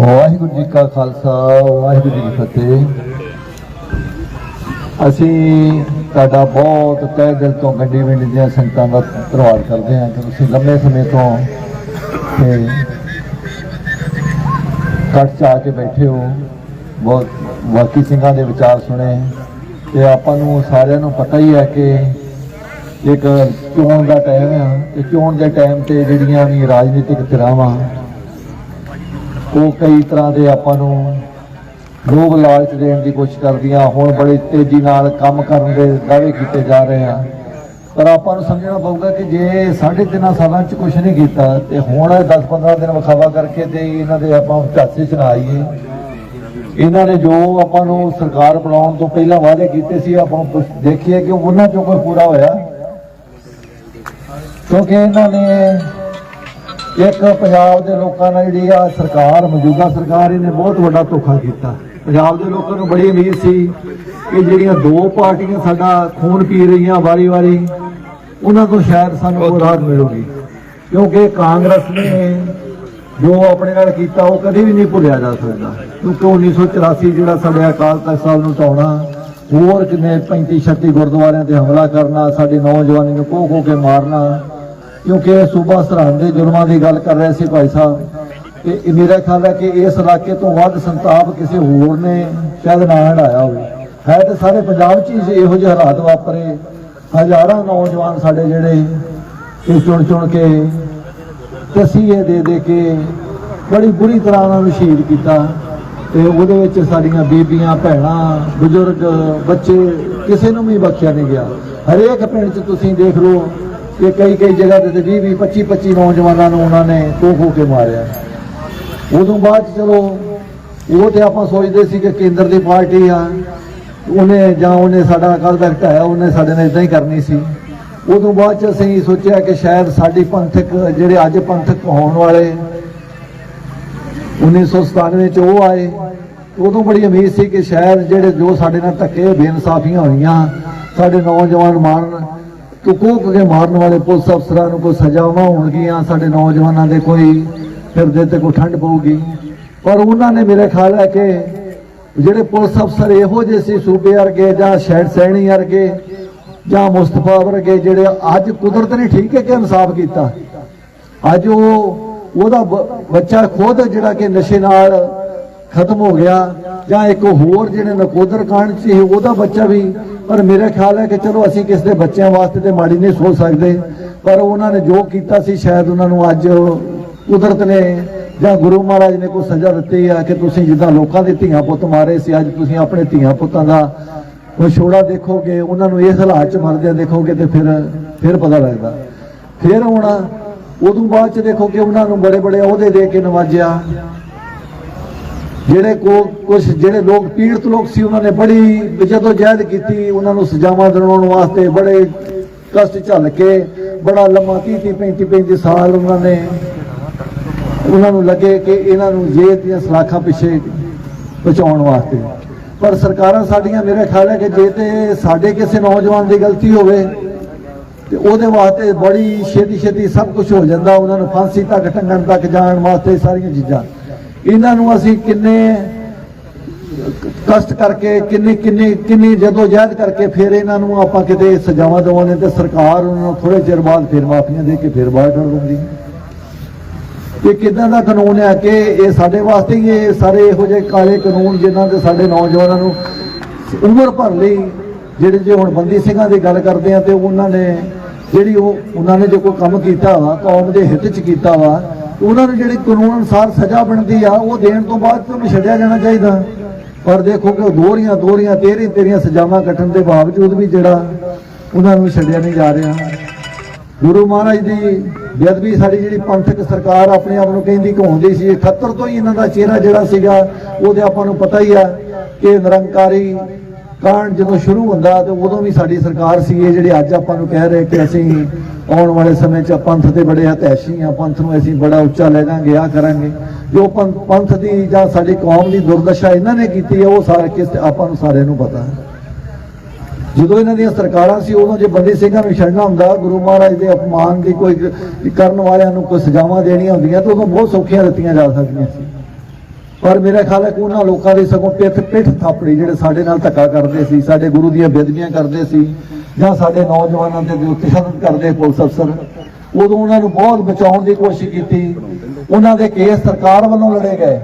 ਵਾਹਿਗੁਰੂ ਜੀ ਕਾ ਖਾਲਸਾ, ਵਾਹਿਗੁਰੂ ਜੀ ਕੀ ਫਤਿਹ। ਅਸੀਂ ਤੁਹਾਡਾ ਬਹੁਤ ਤਹਿ ਦਿਲ ਤੋਂ ਗੱਡੀ ਵਿੰਡ ਦੀਆਂ ਸੰਗਤਾਂ ਦਾ ਧੰਨਵਾਦ ਕਰਦੇ ਹਾਂ ਕਿ ਤੁਸੀਂ ਲੰਮੇ ਸਮੇਂ ਤੋਂ ਤੇ ਕੱਟ ਚਾ ਕੇ ਬੈਠੇ ਹੋ। ਬਹੁਤ ਵਾਕੀ ਸਿੰਘਾਂ ਦੇ ਵਿਚਾਰ ਸੁਣੇ। ਤੇ ਆਪਾਂ ਨੂੰ ਸਾਰਿਆਂ ਨੂੰ ਪਤਾ ਹੀ ਹੈ ਕਿ ਇੱਕ ਚੋਣ ਦਾ ਟਾਈਮ ਆ ਤੇ ਚੋਣ ਦੇ ਟਾਈਮ ਤੇ ਜਿਹੜੀਆਂ ਵੀ ਰਾਜਨੀਤਿਕ ਧਿਰਾਵਾਂ ਉਹ ਕਈ ਤਰ੍ਹਾਂ ਦੇ ਆਪਾਂ ਨੂੰ ਲੋਭ ਲਾਲਚ ਦੇਣ ਦੀ ਕੋਸ਼ਿਸ਼ ਕਰਦੀਆਂ, ਹੁਣ ਬੜੀ ਤੇਜ਼ੀ ਨਾਲ ਕੰਮ ਕਰਨ ਦੇ ਦਾਅਵੇ ਕੀਤੇ ਜਾ ਰਹੇ ਆ। ਪਰ ਆਪਾਂ ਨੂੰ ਸਮਝਣਾ ਪਊਗਾ ਕਿ ਜੇ ਸਾਢੇ ਤਿੰਨਾਂ ਸਾਲਾਂ 'ਚ ਕੁਝ ਨਹੀਂ ਕੀਤਾ, ਤੇ ਹੁਣ 10-15 ਦਿਨ ਵਿਖਾਵਾ ਕਰਕੇ ਤੇ ਇਹਨਾਂ ਦੇ ਆਪਾਂ ਝਾਸੇ 'ਚ ਆਈਏ। ਇਹਨਾਂ ਨੇ ਜੋ ਆਪਾਂ ਨੂੰ ਸਰਕਾਰ ਬਣਾਉਣ ਤੋਂ ਪਹਿਲਾਂ ਵਾਅਦੇ ਕੀਤੇ ਸੀ, ਆਪਾਂ ਕੁਛ ਦੇਖੀਏ ਕਿ ਉਹਨਾਂ 'ਚੋਂ ਕੋਈ ਪੂਰਾ ਹੋਇਆ। ਕਿਉਂਕਿ ਇਹਨਾਂ ਨੇ ਇੱਕ ਪੰਜਾਬ ਦੇ ਲੋਕਾਂ ਨਾਲ ਜਿਹੜੀ ਆ ਸਰਕਾਰ, ਮੌਜੂਦਾ ਸਰਕਾਰ ਇਹਨੇ ਬਹੁਤ ਵੱਡਾ ਧੋਖਾ ਕੀਤਾ। ਪੰਜਾਬ ਦੇ ਲੋਕਾਂ ਨੂੰ ਬੜੀ ਉਮੀਦ ਸੀ ਕਿ ਜਿਹੜੀਆਂ ਦੋ ਪਾਰਟੀਆਂ ਸਾਡਾ ਖੂਨ ਪੀ ਰਹੀਆਂ ਵਾਰੀ-ਵਾਰੀ, ਉਹਨਾਂ ਤੋਂ ਸ਼ਾਇਦ ਸਾਨੂੰ ਰਾਹਤ ਮਿਲੂਗੀ। ਕਿਉਂਕਿ ਕਾਂਗਰਸ ਨੇ ਜੋ ਆਪਣੇ ਨਾਲ ਕੀਤਾ, ਉਹ ਕਦੇ ਵੀ ਨਹੀਂ ਭੁੱਲਿਆ ਜਾ ਸਕਦਾ। ਕਿਉਂਕਿ 1984 ਜਿਹੜਾ ਸਾਡੇ ਅਕਾਲ ਤਖਤ ਸਾਹਿਬ ਨੂੰ ਢਾਉਣਾ, ਹੋਰ ਕਿੰਨੇ 35 36 ਗੁਰਦੁਆਰਿਆਂ ਤੇ ਹਮਲਾ ਕਰਨਾ, ਸਾਡੇ ਨੌਜਵਾਨੀ ਨੂੰ ਕੋਹ ਕੋਹ ਕੇ ਮਾਰਨਾ ਕਿਉਂਕਿ ਸੂਬਾ ਸਰਹੰਦ ਦੇ ਜ਼ੁਲਮਾਂ ਦੀ ਗੱਲ ਕਰ ਰਹੇ ਸੀ ਭਾਈ ਸਾਹਿਬ ਤੇ ਇਹ ਮੇਰਾ ਖਿਆਲ ਹੈ ਕਿ ਇਸ ਇਲਾਕੇ ਤੋਂ ਵੱਧ ਸੰਤਾਪ ਕਿਸੇ ਹੋਰ ਨੇ ਸ਼ਾਇਦ ਨਾ ਹੰਡਾਇਆ ਹੋਵੇ। ਹੈ ਤੇ ਸਾਰੇ ਪੰਜਾਬ 'ਚ ਹੀ ਇਹੋ ਜਿਹੇ ਹਾਲਾਤ ਵਾਪਰੇ, ਹਜ਼ਾਰਾਂ ਨੌਜਵਾਨ ਸਾਡੇ ਜਿਹੜੇ ਇਹ ਚੁਣ ਚੁਣ ਕੇ ਤਸੀਹੇ ਦੇ ਦੇ ਕੇ ਬੜੀ ਬੁਰੀ ਤਰ੍ਹਾਂ ਉਹਨਾਂ ਨੂੰ ਸ਼ਹੀਦ ਕੀਤਾ ਤੇ ਉਹਦੇ ਵਿੱਚ ਸਾਡੀਆਂ ਬੀਬੀਆਂ, ਭੈਣਾਂ, ਬਜ਼ੁਰਗ, ਬੱਚੇ ਕਿਸੇ ਨੂੰ ਵੀ ਬਖਸ਼ਿਆ ਨਹੀਂ ਗਿਆ। ਹਰੇਕ ਪਿੰਡ 'ਚ ਤੁਸੀਂ ਦੇਖ ਲਓ ਕਿ ਕਈ ਕਈ ਜਗ੍ਹਾ ਤੇ 20 20 25 25 ਨੌਜਵਾਨਾਂ ਨੂੰ ਉਹਨਾਂ ਨੇ ਖੋ ਖੋ ਕੇ ਮਾਰਿਆ। ਉਦੋਂ ਬਾਅਦ 'ਚ ਚਲੋ ਉਹ ਤੇ ਆਪਾਂ ਸੋਚਦੇ ਸੀ ਕਿ ਕੇਂਦਰ ਦੀ ਪਾਰਟੀ ਆ, ਉਹਨੇ ਜਾਂ ਉਹਨੇ ਸਾਡਾ ਅਕਾਲ ਤਖਤ ਉਹਨੇ ਸਾਡੇ ਨਾਲ ਇਦਾਂ ਹੀ ਕਰਨੀ ਸੀ। ਉਦੋਂ ਬਾਅਦ ਚ ਅਸੀਂ ਸੋਚਿਆ ਕਿ ਸ਼ਾਇਦ ਸਾਡੀ ਪੰਥਕ, ਜਿਹੜੇ ਅੱਜ ਪੰਥਕ ਹੋਣ ਵਾਲੇ 1997 ਚ ਉਹ ਆਏ। ਉਦੋਂ ਬੜੀ ਉਮੀਦ ਸੀ ਕਿ ਸ਼ਾਇਦ ਜਿਹੜੇ ਜੋ ਸਾਡੇ ਨਾਲ ਧੱਕੇ ਬੇਇਨਸਾਫੀਆਂ ਹੋਈਆਂ, ਸਾਡੇ ਨੌਜਵਾਨ ਮਾਰਨ ਤੁਕੂਕ ਕੇ ਮਾਰਨ ਵਾਲੇ ਪੁਲਿਸ ਅਫਸਰਾਂ ਨੂੰ ਕੋਈ ਸਜ਼ਾਵਾਂ ਹੋਣਗੀਆਂ, ਸਾਡੇ ਨੌਜਵਾਨਾਂ ਦੇ ਕੋਈ ਫਿਰਦੇ ਤੇ ਕੋਈ ਠੰਡ ਪਊਗੀ। ਪਰ ਉਹਨਾਂ ਨੇ ਮੇਰੇ ਖਿਆਲ ਹੈ ਕਿ ਜਿਹੜੇ ਪੁਲਿਸ ਅਫਸਰ ਇਹੋ ਜਿਹੇ ਸੀ, ਸੂਬੇ ਵਰਗੇ ਜਾਂ ਸ਼ਹਿਰ ਸੈਣੀ ਵਰਗੇ ਜਾਂ ਮੁਸਤਫਾ ਵਰਗੇ, ਜਿਹੜੇ ਅੱਜ ਕੁਦਰਤ ਨੇ ਠੀਕ ਹੈ ਕਿ ਇਨਸਾਫ ਕੀਤਾ? ਅੱਜ ਉਹ, ਉਹਦਾ ਬੱਚਾ ਖੁਦ ਜਿਹੜਾ ਕਿ ਨਸ਼ੇ ਨਾਲ ਖਤਮ ਹੋ ਗਿਆ ਜਾਂ ਇੱਕ ਹੋਰ ਜਿਹੜੇ ਨਕੋਦਰ ਕਾਂਡ ਸੀ, ਉਹਦਾ ਬੱਚਾ ਵੀ ਪਰ ਮੇਰਾ ਖਿਆਲ ਹੈ ਕਿ ਚਲੋ ਅਸੀਂ ਕਿਸ ਦੇ ਬੱਚਿਆਂ ਵਾਸਤੇ ਤੇ ਮਾੜੀ ਨਹੀਂ ਸੋਚ ਸਕਦੇ, ਪਰ ਉਹਨਾਂ ਨੇ ਜੋ ਕੀਤਾ ਸੀ ਸ਼ਾਇਦ ਉਹਨਾਂ ਨੂੰ ਅੱਜ ਕੁਦਰਤ ਨੇ ਜਾਂ ਗੁਰੂ ਮਹਾਰਾਜ ਨੇ ਕੋਈ ਸਜ਼ਾ ਦਿੱਤੀ ਆ ਕਿ ਤੁਸੀਂ ਜਿੱਦਾਂ ਲੋਕਾਂ ਦੇ ਧੀਆਂ ਪੁੱਤ ਮਾਰੇ ਸੀ, ਅੱਜ ਤੁਸੀਂ ਆਪਣੇ ਧੀਆਂ ਪੁੱਤਾਂ ਦਾ ਵਿਛੋੜਾ ਦੇਖੋਗੇ, ਉਹਨਾਂ ਨੂੰ ਇਸ ਹਾਲਾਤ ਚ ਮਰਦਿਆਂ ਦੇਖੋਗੇ ਤੇ ਫਿਰ ਫਿਰ ਪਤਾ ਲੱਗਦਾ। ਫਿਰ ਹੁਣ ਉਦੋਂ ਬਾਅਦ ਚ ਦੇਖੋਗੇ ਉਹਨਾਂ ਨੂੰ ਬੜੇ ਬੜੇ ਅਹੁਦੇ ਦੇ ਕੇ ਨਵਾਜਿਆ। ਜਿਹੜੇ ਕੋ ਕੁਝ ਜਿਹੜੇ ਲੋਕ ਪੀੜਤ ਲੋਕ ਸੀ, ਉਹਨਾਂ ਨੇ ਬੜੀ ਜਦੋਂ ਜਹਿਦ ਕੀਤੀ, ਉਹਨਾਂ ਨੂੰ ਸਜ਼ਾਵਾਂ ਦਿਵਾਉਣ ਵਾਸਤੇ ਬੜੇ ਕਸ਼ਟ ਝੱਲ ਕੇ, ਬੜਾ ਲੰਮਾ 30 30 35 35 ਸਾਲ ਉਹਨਾਂ ਨੇ ਉਹਨਾਂ ਨੂੰ ਲੱਗੇ ਕਿ ਇਹਨਾਂ ਨੂੰ ਜੇਲ੍ਹ ਦੀਆਂ ਸਲਾਖਾਂ ਪਿੱਛੇ ਪਹੁੰਚਾਉਣ ਵਾਸਤੇ। ਪਰ ਸਰਕਾਰਾਂ ਸਾਡੀਆਂ, ਮੇਰੇ ਖਿਆਲ ਹੈ ਕਿ ਜੇ ਤੇ ਸਾਡੇ ਕਿਸੇ ਨੌਜਵਾਨ ਦੀ ਗਲਤੀ ਹੋਵੇ, ਤੇ ਉਹਦੇ ਵਾਸਤੇ ਬੜੀ ਛੇਤੀ ਛੇਤੀ ਸਭ ਕੁਝ ਹੋ ਜਾਂਦਾ, ਉਹਨਾਂ ਨੂੰ ਫਾਂਸੀ ਤੱਕ, ਟੰਗਣ ਤੱਕ ਜਾਣ ਵਾਸਤੇ ਸਾਰੀਆਂ ਚੀਜ਼ਾਂ। ਇਹਨਾਂ ਨੂੰ ਅਸੀਂ ਕਿੰਨੇ ਕਸ਼ਟ ਕਰਕੇ, ਕਿੰਨੀ ਕਿੰਨੀ ਕਿੰਨੀ ਜਦੋਂ ਜਹਿਦ ਕਰਕੇ ਫਿਰ ਇਹਨਾਂ ਨੂੰ ਆਪਾਂ ਕਿਤੇ ਸਜ਼ਾਵਾਂ ਦਵਾਉਣੇ ਤੇ ਸਰਕਾਰ ਉਹਨਾਂ ਨੂੰ ਥੋੜੇ ਚਿਰ ਬਾਅਦ ਫਿਰ ਮਾਫੀਆਂ ਦੇ ਕੇ ਫਿਰ ਬਾਹਰ ਕੱਢ ਦਿੰਦੀ ਇਹ ਕਿਦਾਂ ਦਾ ਕਾਨੂੰਨ ਹੈ ਕਿ ਇਹ ਸਾਡੇ ਵਾਸਤੇ ਹੀ ਇਹ ਸਾਰੇ ਇਹੋ ਜਿਹੇ ਕਾਲੇ ਕਾਨੂੰਨ ਜਿਨ੍ਹਾਂ ਦੇ ਸਾਡੇ ਨੌਜਵਾਨਾਂ ਨੂੰ ਉਮਰ ਭਰ ਲਈ, ਜਿਹੜੇ ਜੇ ਹੁਣ ਬੰਦੀ ਸਿੰਘਾਂ ਦੀ ਗੱਲ ਕਰਦੇ ਆ ਤੇ ਉਹਨਾਂ ਨੇ ਜਿਹੜੀ ਉਹ ਉਹਨਾਂ ਨੇ ਜੋ ਕੋਈ ਕੰਮ ਕੀਤਾ ਵਾ, ਕੌਮ ਦੇ ਹਿੱਤ 'ਚ ਕੀਤਾ ਵਾ ਉਹਨਾਂ ਨੂੰ ਜਿਹੜੀ ਕਾਨੂੰਨ ਅਨੁਸਾਰ ਸਜ਼ਾ ਬਣਦੀ ਆ, ਉਹ ਦੇਣ ਤੋਂ ਬਾਅਦ ਤੇ ਉਹਨੂੰ ਛੱਡਿਆ ਜਾਣਾ ਚਾਹੀਦਾ। ਪਰ ਦੇਖੋ ਕਿ ਉਹ ਦੋਹਰੀਆਂ ਦੋਹਰੀਆਂ ਤੇਰੀ ਤੇਰੀਆਂ ਸਜ਼ਾਵਾਂ ਕੱਟਣ ਦੇ ਬਾਵਜੂਦ ਵੀ ਜਿਹੜਾ ਉਹਨਾਂ ਨੂੰ ਛੱਡਿਆ ਨਹੀਂ ਜਾ ਰਿਹਾ। ਗੁਰੂ ਮਹਾਰਾਜ ਦੀ ਬੇਅਦਬੀ ਸਾਡੀ ਜਿਹੜੀ ਪੰਥਕ ਸਰਕਾਰ ਆਪਣੇ ਆਪ ਨੂੰ ਕਹਿੰਦੀ ਕਹਾਉਂਦੀ ਸੀ 78 ਤੋਂ ਹੀ ਇਹਨਾਂ ਦਾ ਚਿਹਰਾ ਜਿਹੜਾ ਸੀਗਾ ਉਹਦੇ ਆਪਾਂ ਨੂੰ ਪਤਾ ਹੀ ਆ ਕਿ ਨਿਰੰਕਾਰੀ ਕਾਂਡ ਜਦੋਂ ਸ਼ੁਰੂ ਹੁੰਦਾ ਤੇ ਉਦੋਂ ਵੀ ਸਾਡੀ ਸਰਕਾਰ ਸੀ, ਇਹ ਜਿਹੜੇ ਅੱਜ ਆਪਾਂ ਨੂੰ ਕਹਿ ਰਹੇ ਕਿ ਅਸੀਂ ਆਉਣ ਵਾਲੇ ਸਮੇਂ 'ਚ ਪੰਥ ਦੇ ਬੜੇ ਹਤੈਸ਼ੀ ਆ ਪੰਥ ਨੂੰ ਅਸੀਂ ਬੜਾ ਉੱਚਾ ਲੈ ਜਾਾਂਗੇ ਆ ਕਰਾਂਗੇ। ਜੋ ਪੰਥ ਪੰਥ ਦੀ ਜਾਂ ਸਾਡੀ ਕੌਮ ਦੀ ਦੁਰਦਸ਼ਾ ਇਹਨਾਂ ਨੇ ਕੀਤੀ ਹੈ, ਉਹ ਸਾਰਾ ਕਿਸ ਆਪਾਂ ਨੂੰ ਸਾਰਿਆਂ ਨੂੰ ਪਤਾ ਹੈ। ਜਦੋਂ ਇਹਨਾਂ ਦੀਆਂ ਸਰਕਾਰਾਂ ਸੀ, ਉਦੋਂ ਜੇ ਬੰਦੀ ਸਿੰਘਾਂ ਨੂੰ ਛੱਡਣਾ ਹੁੰਦਾ, ਗੁਰੂ ਮਹਾਰਾਜ ਦੇ ਅਪਮਾਨ ਦੀ ਕੋਈ ਕਰਨ ਵਾਲਿਆਂ ਨੂੰ ਕੋਈ ਸਜ਼ਾਵਾਂ ਦੇਣੀਆਂ ਹੁੰਦੀਆਂ, ਤਾਂ ਉਦੋਂ ਬਹੁਤ ਸੌਖੀਆਂ ਦਿੱਤੀਆਂ ਜਾ ਸਕਦੀਆਂ ਸੀ। ਪਰ ਮੇਰਾ ਖਿਆਲ ਹੈ ਕਿ ਉਹਨਾਂ ਲੋਕਾਂ ਦੀ ਸਗੋਂ ਪਿੱਠ ਪਿੱਠ ਥਾਪੜੀ ਜਿਹੜੇ ਸਾਡੇ ਨਾਲ ਧੱਕਾ ਕਰਦੇ ਸੀ, ਸਾਡੇ ਗੁਰੂ ਦੀਆਂ ਬੇਦਬੀਆਂ ਕਰਦੇ ਸੀ, ਜਾਂ ਸਾਡੇ ਨੌਜਵਾਨਾਂ ਦੇ ਉੱਤੇ ਤਸ਼ੱਦਦ ਕਰਦੇ ਪੁਲਿਸ ਅਫਸਰ, ਉਦੋਂ ਉਹਨਾਂ ਨੂੰ ਬਹੁਤ ਬਚਾਉਣ ਦੀ ਕੋਸ਼ਿਸ਼ ਕੀਤੀ। ਉਹਨਾਂ ਦੇ ਕੇਸ ਸਰਕਾਰ ਵੱਲੋਂ ਲੜੇ ਗਏ।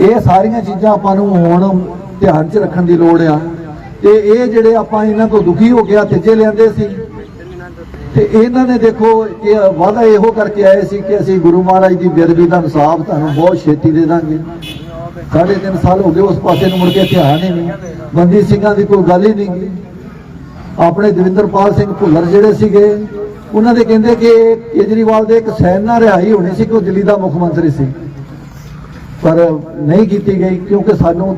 ਇਹ ਸਾਰੀਆਂ ਚੀਜ਼ਾਂ ਆਪਾਂ ਨੂੰ ਹੁਣ ਧਿਆਨ 'ਚ ਰੱਖਣ ਦੀ ਲੋੜ ਆ। ਤੇ ਇਹ ਜਿਹੜੇ ਆਪਾਂ ਇਹਨਾਂ ਤੋਂ ਦੁਖੀ ਹੋ ਗਿਆ ਤੇਜੇ ਲਿਆਂਦੇ ਸੀ ਤੇ ਇਹਨਾਂ ਨੇ ਦੇਖੋ ਕਿ ਵਾਅਦਾ ਇਹੋ ਕਰਕੇ ਆਏ ਸੀ ਕਿ ਅਸੀਂ ਗੁਰੂ ਮਹਾਰਾਜ ਦੀ ਬੇਅਦਬੀ ਦਾ ਇਨਸਾਫ ਤੁਹਾਨੂੰ ਬਹੁਤ ਛੇਤੀ ਦੇ ਦਾਂਗੇ। ਸਾਢੇ ਤਿੰਨ ਸਾਲ ਹੋ ਗਏ ਉਸ ਪਾਸੇ ਨੂੰ ਮੁੜ ਕੇ ਧਿਆਨ ਹੀ ਨਹੀਂ। ਬੰਦੀ ਸਿੰਘਾਂ ਦੀ ਕੋਈ ਗੱਲ ਹੀ ਨਹੀਂ ਗੀ ਆਪਣੇ ਦਵਿੰਦਰਪਾਲ ਸਿੰਘ ਭੁੱਲਰ ਜਿਹੜੇ ਸੀਗੇ, ਉਹਨਾਂ ਦੇ ਕਹਿੰਦੇ ਕਿ ਕੇਜਰੀਵਾਲ ਦੇ ਇੱਕ ਸੈਨਾ ਰਿਹਾਈ ਹੋਣੀ ਸੀ ਕਿ ਉਹ ਦਿੱਲੀ ਦਾ ਮੁੱਖ ਮੰਤਰੀ ਸੀ। ਪਰ ਨਹੀਂ ਕੀਤੀ ਗਈ ਕਿਉਂਕਿ ਸਾਨੂੰ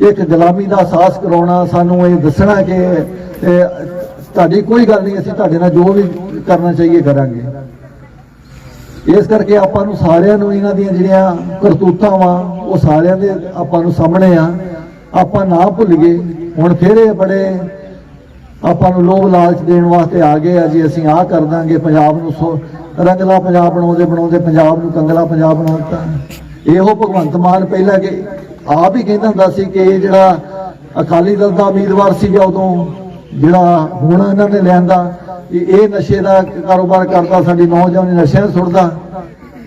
ਇੱਕ ਗੁਲਾਮੀ ਦਾ ਅਹਿਸਾਸ ਕਰਾਉਣਾ, ਸਾਨੂੰ ਇਹ ਦੱਸਣਾ ਕਿ ਤੁਹਾਡੀ ਕੋਈ ਗੱਲ ਨਹੀਂ, ਅਸੀਂ ਤੁਹਾਡੇ ਨਾਲ ਜੋ ਵੀ ਕਰਨਾ ਚਾਹੀਏ ਕਰਾਂਗੇ। ਇਸ ਕਰਕੇ ਆਪਾਂ ਨੂੰ ਸਾਰਿਆਂ ਨੂੰ ਇਹਨਾਂ ਦੀਆਂ ਜਿਹੜੀਆਂ ਕਰਤੂਤਾਂ ਵਾ, ਉਹ ਸਾਰਿਆਂ ਦੇ ਆਪਾਂ ਨੂੰ ਸਾਹਮਣੇ ਆ। ਆਪਾਂ ਨਾ ਭੁੱਲੀਏ ਹੁਣ ਫਿਰ ਇਹ ਬੜੇ ਆਪਾਂ ਨੂੰ ਲੋਭ ਲਾਲਚ ਦੇਣ ਵਾਸਤੇ ਆ ਗਏ ਆ ਜੀ, ਅਸੀਂ ਆਹ ਕਰ ਦਾਂਗੇ, ਪੰਜਾਬ ਨੂੰ ਸੋ- ਰੰਗਲਾ ਪੰਜਾਬ ਬਣਾਉਂਦੇ ਬਣਾਉਂਦੇ ਪੰਜਾਬ ਨੂੰ ਕੰਗਲਾ ਪੰਜਾਬ ਬਣਾ ਦਿੱਤਾ। ਇਹੋ ਭਗਵੰਤ ਮਾਨ ਪਹਿਲਾਂ ਕਿ ਆਪ ਹੀ ਕਹਿੰਦਾ ਹੁੰਦਾ ਸੀ ਕਿ ਇਹ ਜਿਹੜਾ ਅਕਾਲੀ ਦਲ ਦਾ ਉਮੀਦਵਾਰ ਸੀਗਾ ਉਦੋਂ ਜਿਹੜਾ ਹੁਣ ਇਹਨਾਂ ਨੇ ਲਿਆਂਦਾ, ਇਹ ਨਸ਼ੇ ਦਾ ਕਾਰੋਬਾਰ ਕਰਦਾ, ਸਾਡੀ ਨੌਜਵਾਨੀ ਨਸ਼ਿਆਂ ਨੂੰ ਸੁੱਟਦਾ।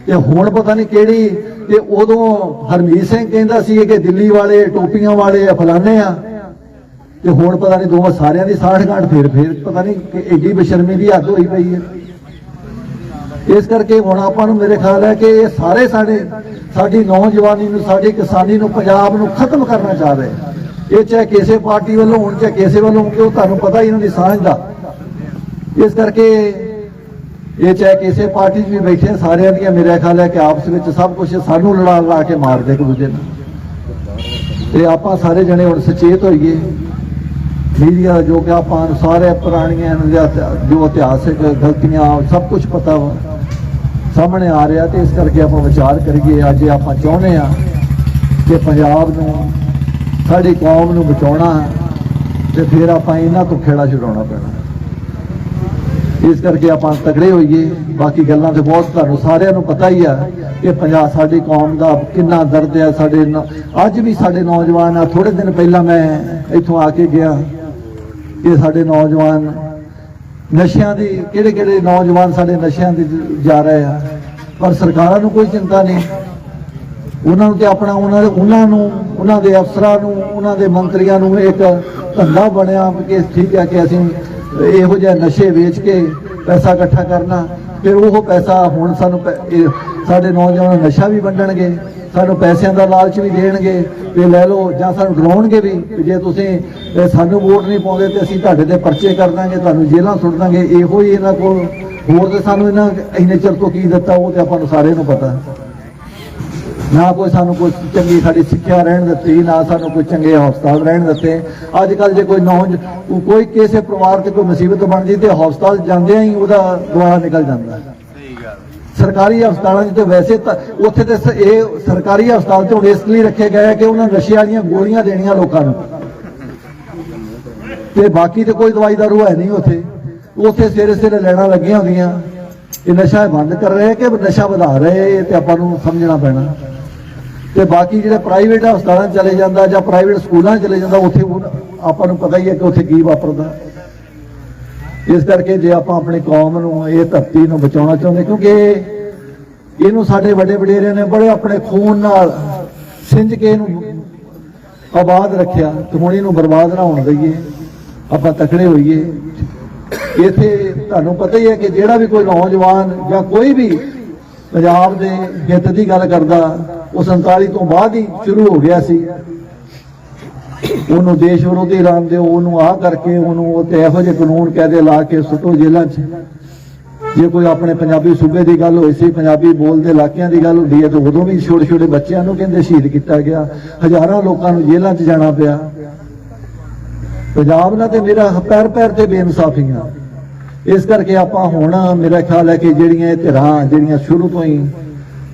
ਤੇ ਹੁਣ ਪਤਾ ਨਹੀਂ ਕਿਹੜੀ, ਤੇ ਉਦੋਂ ਹਰਮੀਤ ਸਿੰਘ ਕਹਿੰਦਾ ਸੀ ਕਿ ਦਿੱਲੀ ਵਾਲੇ, ਟੋਪੀਆਂ ਵਾਲੇ ਆ ਫਲਾਣੇ ਆ। ਤੇ ਹੁਣ ਪਤਾ ਨਹੀਂ ਦੋਵਾਂ ਸਾਰਿਆਂ ਦੀ ਸਾਠ ਗਾਂਠ ਫੇਰ ਫੇਰ ਪਤਾ ਨਹੀਂ ਕਿ ਏਡੀ ਬਸ਼ਰਮੀ ਦੀ ਹੱਦ ਹੋਈ ਪਈ ਹੈ। ਇਸ ਕਰਕੇ ਹੁਣ ਆਪਾਂ ਨੂੰ ਮੇਰੇ ਖਿਆਲ ਹੈ ਕਿ ਇਹ ਸਾਰੇ ਸਾਡੇ, ਸਾਡੀ ਨੌਜਵਾਨੀ ਨੂੰ, ਸਾਡੀ ਕਿਸਾਨੀ ਨੂੰ, ਪੰਜਾਬ ਨੂੰ ਖਤਮ ਕਰਨਾ ਚਾਹ ਰਹੇ। ਇਹ ਚਾਹੇ ਕਿਸੇ ਪਾਰਟੀ ਵੱਲੋਂ ਹੋਣ ਚਾਹੇ ਕਿਸੇ ਵੱਲੋਂ ਹੋਣ, ਕਿ ਉਹ ਤੁਹਾਨੂੰ ਪਤਾ ਹੀ ਇਹਨਾਂ ਦੀ ਸਾਂਝ ਦਾ? ਇਸ ਕਰਕੇ ਇਹ ਚਾਹੇ ਕਿਸੇ ਪਾਰਟੀ 'ਚ ਵੀ ਬੈਠੇ ਸਾਰਿਆਂ ਦੀਆਂ ਮੇਰਾ ਖਿਆਲ ਹੈ ਕਿ ਆਪਸ ਵਿੱਚ ਸਭ ਕੁਝ ਸਾਨੂੰ ਲੜਾ ਲਾ ਕੇ ਮਾਰਦੇ ਇੱਕ ਦੂਜੇ ਨੂੰ ਤੇ ਆਪਾਂ ਸਾਰੇ ਜਣੇ ਹੁਣ ਸੁਚੇਤ ਹੋਈਏ। ਮੀਡੀਆ ਜੋ ਕਿ ਆਪਾਂ ਨੂੰ ਸਾਰੇ ਪੁਰਾਣੀਆਂ ਜਾਂ ਜੋ ਇਤਿਹਾਸਿਕ ਗਲਤੀਆਂ ਸਭ ਕੁਝ ਪਤਾ ਸਾਹਮਣੇ ਆ ਰਿਹਾ ਤੇ ਇਸ ਕਰਕੇ ਆਪਾਂ ਵਿਚਾਰ ਕਰੀਏ। ਅੱਜ ਆਪਾਂ ਚਾਹੁੰਦੇ ਆ ਕਿ ਪੰਜਾਬ ਨੂੰ ਸਾਡੀ ਕੌਮ ਨੂੰ ਬਚਾਉਣਾ ਤੇ ਫਿਰ ਆਪਾਂ ਇਹਨਾਂ ਤੋਂ ਖੇੜਾ ਛੁਡਾਉਣਾ ਪੈਣਾ। ਇਸ ਕਰਕੇ ਆਪਾਂ ਤਗੜੇ ਹੋਈਏ। ਬਾਕੀ ਗੱਲਾਂ ਤੇ ਬਹੁਤ ਤੁਹਾਨੂੰ ਸਾਰਿਆਂ ਨੂੰ ਪਤਾ ਹੀ ਆ ਕਿ ਪੰਜਾਬ ਸਾਡੀ ਕੌਮ ਦਾ ਕਿੰਨਾ ਦਰਦ ਹੈ, ਸਾਡੇ ਅੱਜ ਵੀ ਸਾਡੇ ਨੌਜਵਾਨ ਆ। ਥੋੜੇ ਦਿਨ ਪਹਿਲਾਂ ਮੈਂ ਇੱਥੋਂ ਆ ਕੇ ਗਿਆ ਇਹ ਸਾਡੇ ਨੌਜਵਾਨ ਨਸ਼ਿਆਂ ਦੀ ਕਿਹੜੇ ਕਿਹੜੇ ਨੌਜਵਾਨ ਸਾਡੇ ਨਸ਼ਿਆਂ ਦੀ ਜਾ ਰਹੇ ਆ। ਪਰ ਸਰਕਾਰਾਂ ਨੂੰ ਕੋਈ ਚਿੰਤਾ ਨਹੀਂ। ਉਹਨਾਂ ਨੂੰ ਤੇ ਆਪਣਾ ਉਹਨਾਂ ਦੇ ਉਹਨਾਂ ਨੂੰ, ਉਹਨਾਂ ਦੇ ਅਫਸਰਾਂ ਨੂੰ, ਉਹਨਾਂ ਦੇ ਮੰਤਰੀਆਂ ਨੂੰ ਇੱਕ ਧੰਦਾ ਬਣਿਆ ਕਿ ਠੀਕ ਹੈ ਕਿ ਅਸੀਂ ਇਹੋ ਜਿਹੇ ਨਸ਼ੇ ਵੇਚ ਕੇ ਪੈਸਾ ਇਕੱਠਾ ਕਰਨਾ। ਫਿਰ ਉਹ ਪੈਸਾ ਹੁਣ ਸਾਨੂੰ ਪੈ- ਸਾਡੇ ਨੌਜਵਾਨ ਨਸ਼ਾ ਵੀ ਵੰਡਣਗੇ, ਸਾਨੂੰ ਪੈਸਿਆਂ ਦਾ ਲਾਲਚ ਵੀ ਦੇਣਗੇ। ਤੇ ਲੈ ਲਓ, ਜਾਂ ਸਾਨੂੰ ਡਰਾਉਣਗੇ ਵੀ ਜੇ ਤੁਸੀਂ ਸਾਨੂੰ ਵੋਟ ਨਹੀਂ ਪਾਉਂਦੇ ਤੇ ਅਸੀਂ ਤੁਹਾਡੇ ਤੇ ਪਰਚੇ ਕਰ ਦਾਂਗੇ, ਤੁਹਾਨੂੰ ਜੇਲ੍ਹਾਂ ਸੁੱਟ ਦਾਂਗੇ। ਇਹੋ ਹੀ ਇਹਨਾਂ ਕੋਲ ਹੋਰ ਤੇ ਸਾਨੂੰ ਇਹਨਾਂ ਇੰਨੇ ਚਿਰ ਤੋਂ ਕੀ ਦਿੱਤਾ, ਉਹ ਤੇ ਆਪਾਂ ਨੂੰ ਸਾਰਿਆਂ ਨੂੰ ਪਤਾ। ਨਾ ਕੋਈ ਸਾਨੂੰ ਕੋਈ ਚੰਗੀ ਸਾਡੀ ਸਿੱਖਿਆ ਰਹਿਣ ਦਿੱਤੀ ਨਾ ਸਾਨੂੰ ਕੋਈ ਚੰਗੇ ਹਸਪਤਾਲ ਰਹਿਣ ਦਿੱਤੇ। ਅੱਜ ਕੱਲ ਜੇ ਕੋਈ ਨੌਜ ਕੋਈ ਕਿਸੇ ਪਰਿਵਾਰ ਤੇ ਕੋਈ ਮੁਸੀਬਤ ਬਣਦੀ ਤੇ ਹਸਪਤਾਲ ਜਾਂਦਿਆਂ ਹੀ ਉਹਦਾ ਦੁਆ ਨਿਕਲ ਜਾਂਦਾ। ਸਰਕਾਰੀ ਹਸਪਤਾਲਾਂ 'ਚ ਤੇ ਵੈਸੇ ਤਾਂ ਉੱਥੇ ਤੇ ਇਹ ਸਰਕਾਰੀ ਹਸਪਤਾਲ ਤੋਂ ਇਸ ਲਈ ਰੱਖੇ ਗਏ ਆ ਕਿ ਉਹਨਾਂ ਨਸ਼ੇ ਵਾਲੀਆਂ ਗੋਲੀਆਂ ਦੇਣੀਆਂ ਲੋਕਾਂ ਨੂੰ। ਤੇ ਬਾਕੀ ਤੇ ਕੋਈ ਦਵਾਈ ਦਾਰੂ ਹੈ ਨਹੀਂ ਉੱਥੇ। ਉੱਥੇ ਸਵੇਰੇ ਸਵੇਰੇ ਲੈਣਾ ਲੱਗੀਆਂ ਹੁੰਦੀਆਂ। ਇਹ ਨਸ਼ਾ ਬੰਦ ਕਰ ਰਹੇ ਕਿ ਨਸ਼ਾ ਵਧਾ ਰਹੇ ਤੇ ਆਪਾਂ ਨੂੰ ਸਮਝਣਾ ਪੈਣਾ। ਤੇ ਬਾਕੀ ਜਿਹੜਾ ਪ੍ਰਾਈਵੇਟ ਹਸਪਤਾਲਾਂ ਚਲੇ ਜਾਂਦਾ ਜਾਂ ਪ੍ਰਾਈਵੇਟ ਸਕੂਲਾਂ ਚਲੇ ਜਾਂਦਾ, ਉੱਥੇ ਉਹ- ਆਪਾਂ ਨੂੰ ਪਤਾ ਹੀ ਹੈ ਕਿ ਉੱਥੇ ਕੀ ਵਾਪਰਦਾ। ਇਸ ਕਰਕੇ ਜੇ ਆਪਾਂ ਆਪਣੀ ਕੌਮ ਨੂੰ, ਇਹ ਧਰਤੀ ਨੂੰ ਬਚਾਉਣਾ ਚਾਹੁੰਦੇ, ਕਿਉਂਕਿ ਇਹਨੂੰ ਸਾਡੇ ਵੱਡੇ ਵਡੇਰਿਆਂ ਨੇ ਬੜੇ ਆਪਣੇ ਖੂਨ ਨਾਲ ਸਿੰਜ ਕੇ ਇਹਨੂੰ ਆਬਾਦ ਰੱਖਿਆ, ਤੇ ਹੁਣ ਇਹਨੂੰ ਬਰਬਾਦ ਨਾ ਹੋਣ ਦਈਏ। ਆਪਾਂ ਤਕੜੇ ਹੋਈਏ। ਇੱਥੇ ਤੁਹਾਨੂੰ ਪਤਾ ਹੀ ਹੈ ਕਿ ਜਿਹੜਾ ਵੀ ਕੋਈ ਨੌਜਵਾਨ ਜਾਂ ਕੋਈ ਵੀ ਪੰਜਾਬ ਦੇ ਜਿੱਤ ਦੀ ਗੱਲ ਕਰਦਾ ਉਹ 47 ਤੋਂ ਬਾਅਦ ਹੀ ਸ਼ੁਰੂ ਹੋ ਗਿਆ ਸੀ। ਉਹਨੂੰ ਦੇਸ਼ ਵਿਰੋਧੀ ਐਲਾਨ ਦਿਓ, ਉਹਨੂੰ ਆਹ ਕਰਕੇ ਉਹਨੂੰ ਉਹ ਤੇ ਇਹੋ ਜਿਹੇ ਕਾਨੂੰਨ ਕਾਇਦੇ ਲਾ ਕੇ ਸੁੱਟੋ ਜੇਲ੍ਹਾਂ 'ਚ। ਜੇ ਕੋਈ ਆਪਣੇ ਪੰਜਾਬੀ ਸੂਬੇ ਦੀ ਗੱਲ ਹੋਈ ਸੀ, ਪੰਜਾਬੀ ਬੋਲਦੇ ਇਲਾਕਿਆਂ ਦੀ ਗੱਲ ਹੁੰਦੀ ਹੈ, ਤਾਂ ਉਦੋਂ ਵੀ ਛੋਟੇ ਛੋਟੇ ਬੱਚਿਆਂ ਨੂੰ ਕਹਿੰਦੇ ਸ਼ਹੀਦ ਕੀਤਾ ਗਿਆ। ਹਜ਼ਾਰਾਂ ਲੋਕਾਂ ਨੂੰ ਜੇਲ੍ਹਾਂ 'ਚ ਜਾਣਾ ਪਿਆ। ਪੰਜਾਬ ਨਾਲ ਤੇ ਮੇਰਾ ਪੈਰ ਪੈਰ ਤੇ ਬੇਇਨਸਾਫੀਆਂ। ਇਸ ਕਰਕੇ ਆਪਾਂ ਹੁਣ, ਮੇਰਾ ਖਿਆਲ ਹੈ ਕਿ ਜਿਹੜੀਆਂ ਇਹ ਧਿਰਾਂ, ਜਿਹੜੀਆਂ ਸ਼ੁਰੂ ਤੋਂ ਹੀ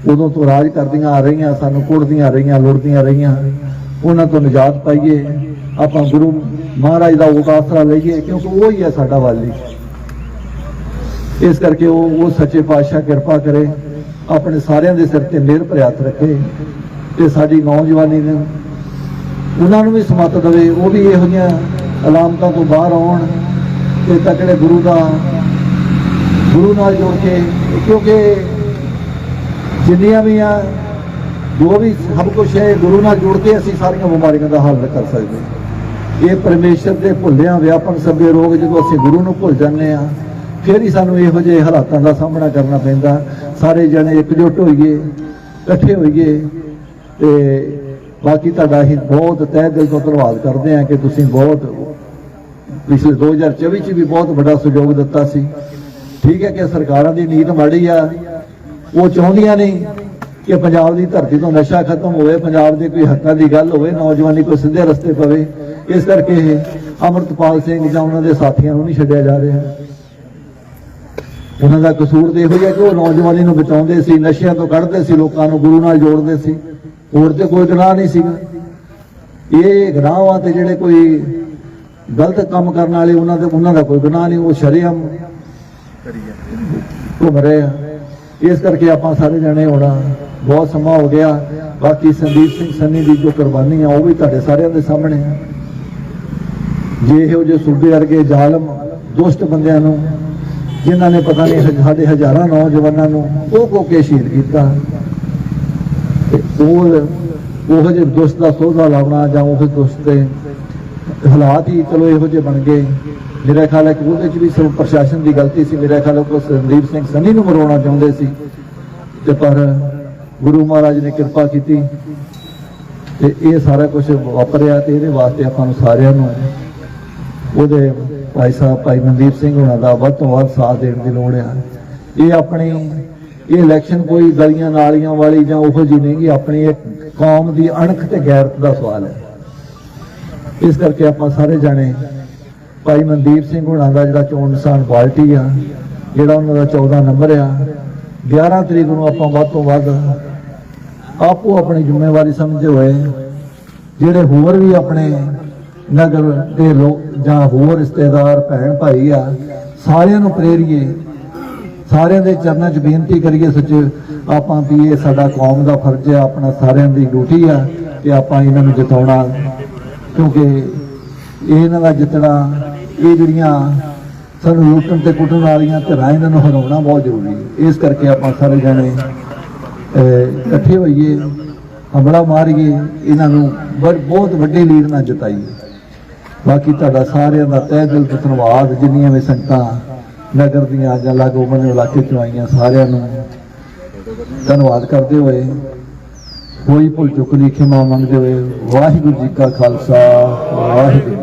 ਉਦੋਂ ਤੋਂ ਰਾਜ ਕਰਦੀਆਂ ਆ ਰਹੀਆਂ, ਸਾਨੂੰ ਕੁੱਟਦੀਆਂ ਰਹੀਆਂ ਲੋੜਦੀਆਂ ਰਹੀਆਂ। ਉਹਨਾਂ ਤੋਂ ਨਿਜਾਤ ਪਾਈਏ। ਆਪਾਂ ਗੁਰੂ ਮਹਾਰਾਜ ਦਾ ਉਹ ਆਸਰਾ ਲਈਏ, ਕਿਉਂਕਿ ਉਹ ਹੀ ਹੈ ਸਾਡਾ ਵਾਲੀ। ਇਸ ਕਰਕੇ ਉਹ ਉਹ ਸੱਚੇ ਪਾਤਸ਼ਾਹ ਕਿਰਪਾ ਕਰੇ, ਆਪਣੇ ਸਾਰਿਆਂ ਦੇ ਸਿਰ ਤੇ ਮਿਹਰ ਭਰਿਆ ਰੱਖੇ ਤੇ ਸਾਡੀ ਨੌਜਵਾਨੀ ਨੂੰ ਉਹਨਾਂ ਨੂੰ ਵੀ ਸਮਤ ਦੇਵੇ। ਉਹ ਵੀ ਇਹੋ ਜਿਹੀਆਂ ਅਲਾਮਤਾਂ ਤੋਂ ਬਾਹਰ ਆਉਣ ਤੇ ਤਕੜੇ ਗੁਰੂ ਦਾ, ਗੁਰੂ ਨਾਲ ਜੋੜ ਕੇ, ਕਿਉਂਕਿ ਜਿੰਨੀਆਂ ਵੀ ਆ, ਜੋ ਵੀ ਸਭ ਕੁਝ ਹੈ, ਗੁਰੂ ਨਾਲ ਜੁੜ ਕੇ ਅਸੀਂ ਸਾਰੀਆਂ ਬਿਮਾਰੀਆਂ ਦਾ ਹੱਲ ਕਰ ਸਕਦੇ ਹਾਂ। ਇਹ ਪਰਮੇਸ਼ਰ ਦੇ ਭੁੱਲਿਆਂ ਵਿਆਪਨ ਸਭੇ ਰੋਗ ਜਦੋਂ ਅਸੀਂ ਗੁਰੂ ਨੂੰ ਭੁੱਲ ਜਾਂਦੇ ਆ ਫਿਰ ਹੀ ਸਾਨੂੰ ਇਹੋ ਜਿਹੇ ਹਾਲਾਤਾਂ ਦਾ ਸਾਹਮਣਾ ਕਰਨਾ ਪੈਂਦਾ ਸਾਰੇ ਜਣੇ ਇਕਜੁੱਟ ਹੋਈਏ, ਇਕੱਠੇ ਹੋਈਏ, ਤੇ ਬਾਕੀ ਤੁਹਾਡਾ ਅਸੀਂ ਬਹੁਤ ਤਹਿ ਦਿਲ ਤੋਂ ਧੰਨਵਾਦ ਕਰਦੇ ਹਾਂ ਕਿ ਤੁਸੀਂ ਬਹੁਤ ਪਿਛਲੇ 2024 ਚ ਵੀ ਬਹੁਤ ਵੱਡਾ ਸਹਿਯੋਗ ਦਿੱਤਾ ਸੀ ਠੀਕ ਹੈ ਕਿ ਸਰਕਾਰਾਂ ਦੀ ਨੀਤ ਮਾੜੀ ਆ ਉਹ ਚਾਹੁੰਦੀਆਂ ਨਹੀਂ ਕਿ ਪੰਜਾਬ ਦੀ ਧਰਤੀ ਤੋਂ ਨਸ਼ਾ ਖਤਮ ਹੋਵੇ, ਪੰਜਾਬ ਦੇ ਕੋਈ ਹੱਕਾਂ ਦੀ ਗੱਲ ਹੋਵੇ, ਨੌਜਵਾਨੀ ਕੋਈ ਸਿੱਧੇ ਰਸਤੇ ਪਵੇ, ਇਸ ਕਰਕੇ ਇਹ ਅਮਰਤਪਾਲ ਸਿੰਘ ਜਾਂ ਉਹਨਾਂ ਦੇ ਸਾਥੀਆਂ ਨੂੰ ਨਹੀਂ ਛੱਡਿਆ ਜਾ ਰਿਹਾ। ਉਹਨਾਂ ਦਾ ਕਸੂਰ ਤੇ ਇਹੋ ਹੀ ਹੈ ਕਿ ਉਹ ਨੌਜਵਾਨੀ ਨੂੰ ਬਚਾਉਂਦੇ ਸੀ, ਨਸ਼ਿਆਂ ਤੋਂ ਕੱਢਦੇ ਸੀ, ਲੋਕਾਂ ਨੂੰ ਗੁਰੂ ਨਾਲ ਜੋੜਦੇ ਸੀ। ਹੋਰ ਤੇ ਕੋਈ ਗੁਨਾਹ ਨਹੀਂ ਸੀਗਾ। ਇਹ ਗੁਨਾਹਾਂ ਤੇ ਜਿਹੜੇ ਕੋਈ ਗਲਤ ਕੰਮ ਕਰਨ ਵਾਲੇ, ਉਹਨਾਂ ਦੇ ਉਹਨਾਂ ਦਾ ਕੋਈ ਗੁਨਾਹ ਨਹੀਂ, ਉਹ ਸ਼ਰੇਆਮ ਘੁੰਮ ਰਹੇ ਆ। ਇਸ ਕਰਕੇ ਆਪਾਂ ਸਾਰੇ ਜਣੇ ਹੋਣਾ ਬਹੁਤ ਸਮਾਂ ਹੋ ਗਿਆ। ਬਾਕੀ ਸੰਦੀਪ ਸਿੰਘ ਸੰਨੀ ਦੀ ਜੋ ਕੁਰਬਾਨੀ ਆ, ਉਹ ਵੀ ਤੁਹਾਡੇ ਸਾਰਿਆਂ ਦੇ ਸਾਹਮਣੇ ਆ। ਜੇ ਇਹੋ ਜਿਹੇ ਸੂਬੇ ਵਰਗੇ ਜ਼ਾਲਮ, ਦੁਸ਼ਟ ਬੰਦਿਆਂ ਨੂੰ, ਜਿਨ੍ਹਾਂ ਨੇ ਪਤਾ ਨਹੀਂ ਸਾਡੇ ਹਜ਼ਾਰਾਂ ਨੌਜਵਾਨਾਂ ਨੂੰ ਉਹ ਕੋ ਕੇ ਸ਼ਹੀਦ ਕੀਤਾ, ਤੇ ਉਹ ਉਹ ਜਿਹੇ ਦੁਸ਼ਟ ਦਾ ਸੋਧਾ ਲਾਉਣਾ ਜਾਂ ਉਹ ਦੁਸ਼ਟ ਦੇ ਹਾਲਾਤ ਹੀ ਚਲੋ ਇਹੋ ਜਿਹੇ ਬਣ ਗਏ। ਮੇਰਾ ਖਿਆਲ ਹੈ ਕਿ ਉਹਦੇ ਚ ਵੀ ਸਭ ਪ੍ਰਸ਼ਾਸਨ ਦੀ ਗਲਤੀ ਸੀ। ਮੇਰਾ ਖਿਆਲ ਉਹ ਸੰਦੀਪ ਸਿੰਘ ਸੰਨੀ ਨੂੰ ਮਰਵਾਉਣਾ ਚਾਹੁੰਦੇ ਸੀ। ਤੇ ਪਰ ਗੁਰੂ ਮਹਾਰਾਜ ਨੇ ਕਿਰਪਾ ਕੀਤੀ ਤੇ ਇਹ ਸਾਰਾ ਕੁਝ ਵਾਪਰਿਆ ਤੇ ਇਹਦੇ ਵਾਸਤੇ ਆਪਾਂ ਨੂੰ ਸਾਰਿਆਂ ਨੂੰ ਉਹਦੇ ਭਾਈ ਸਾਹਿਬ, ਭਾਈ ਮਨਦੀਪ ਸਿੰਘ ਉਹਨਾਂ ਦਾ ਵੱਧ ਤੋਂ ਵੱਧ ਸਾਥ ਦੇਣ ਦੀ ਲੋੜ ਆ। ਇਹ ਆਪਣੀ, ਇਹ ਇਲੈਕਸ਼ਨ ਕੋਈ ਗਲੀਆਂ ਨਾਲੀਆਂ ਵਾਲੀ ਜਾਂ ਉਹੋ ਜਿਹੀ ਨਹੀਂ ਗੀ, ਆਪਣੀ ਇੱਕ ਕੌਮ ਦੀ ਅਣਖ ਤੇ ਗੈਰਤ ਦਾ ਸਵਾਲ ਹੈ। ਇਸ ਕਰਕੇ ਆਪਾਂ ਸਾਰੇ ਜਾਣੇ ਭਾਈ ਮਨਦੀਪ ਸਿੰਘ ਹੁਣਾਂ ਦਾ ਜਿਹੜਾ ਚੋਣ ਨਿਸ਼ਾਨ ਪਾਰਟੀ ਆ, ਜਿਹੜਾ ਉਹਨਾਂ ਦਾ 14 ਨੰਬਰ ਆ 11 ਤਰੀਕ ਨੂੰ ਆਪਾਂ ਵੱਧ ਤੋਂ ਵੱਧ ਆਪੋ ਆਪਣੀ ਜ਼ਿੰਮੇਵਾਰੀ ਸਮਝਦੇ ਹੋਏ ਜਿਹੜੇ ਹੋਰ ਵੀ ਆਪਣੇ ਨਗਰ ਦੇ ਲੋਕ ਜਾਂ ਹੋਰ ਰਿਸ਼ਤੇਦਾਰ, ਭੈਣ ਭਾਈ ਆ, ਸਾਰਿਆਂ ਨੂੰ ਪ੍ਰੇਰੀਏ, ਸਾਰਿਆਂ ਦੇ ਚਰਨਾਂ 'ਚ ਬੇਨਤੀ ਕਰੀਏ ਸੱਚ, ਆਪਾਂ ਵੀ ਇਹ ਸਾਡਾ ਕੌਮ ਦਾ ਫਰਜ਼ ਹੈ ਆਪਣਾ ਸਾਰਿਆਂ ਦੀ ਡਿਊਟੀ ਆ ਕਿ ਆਪਾਂ ਇਹਨਾਂ ਨੂੰ ਜਿਤਾਉਣਾ, ਕਿਉਂਕਿ ਇਹਨਾਂ ਦਾ ਜਿੱਤਣਾ ਇਹ ਜਿਹੜੀਆਂ ਸਾਨੂੰ ਲੁੱਟਣ ਤੇ ਕੁੱਟਣ ਵਾਲੀਆਂ ਧਿਰਾਂ ਇਹਨਾਂ ਨੂੰ ਹਰਾਉਣਾ ਬਹੁਤ ਜ਼ਰੂਰੀ ਹੈ। ਇਸ ਕਰਕੇ ਆਪਾਂ ਸਾਰੇ ਜਣੇ ਇਕੱਠੇ ਹੋਈਏ ਹਮਲਾ ਮਾਰੀਏ, ਇਹਨਾਂ ਨੂੰ ਬੜ- ਬਹੁਤ ਵੱਡੇ ਲੀਡ ਨਾਲ ਜਿਤਾਈਏ। ਬਾਕੀ ਤੁਹਾਡਾ ਸਾਰਿਆਂ ਦਾ ਤਹਿ ਦਿਲ ਤੋਂ ਧੰਨਵਾਦ, ਜਿੰਨੀਆਂ ਵੀ ਸੰਗਤਾਂ ਨਗਰ ਦੀਆਂ ਜਾਂ ਲਾਗੂ ਬਣੇ ਇਲਾਕੇ ਚੋਂ ਆਈਆਂ, ਸਾਰਿਆਂ ਨੂੰ ਧੰਨਵਾਦ ਕਰਦੇ ਹੋਏ, ਕੋਈ ਭੁੱਲ ਚੁੱਕ ਦੀ ਖਿਮਾ ਮੰਗਦੇ ਹੋਏ, ਵਾਹਿਗੁਰੂ ਜੀ ਕਾ ਖਾਲਸਾ, ਵਾਹਿਗੁਰੂ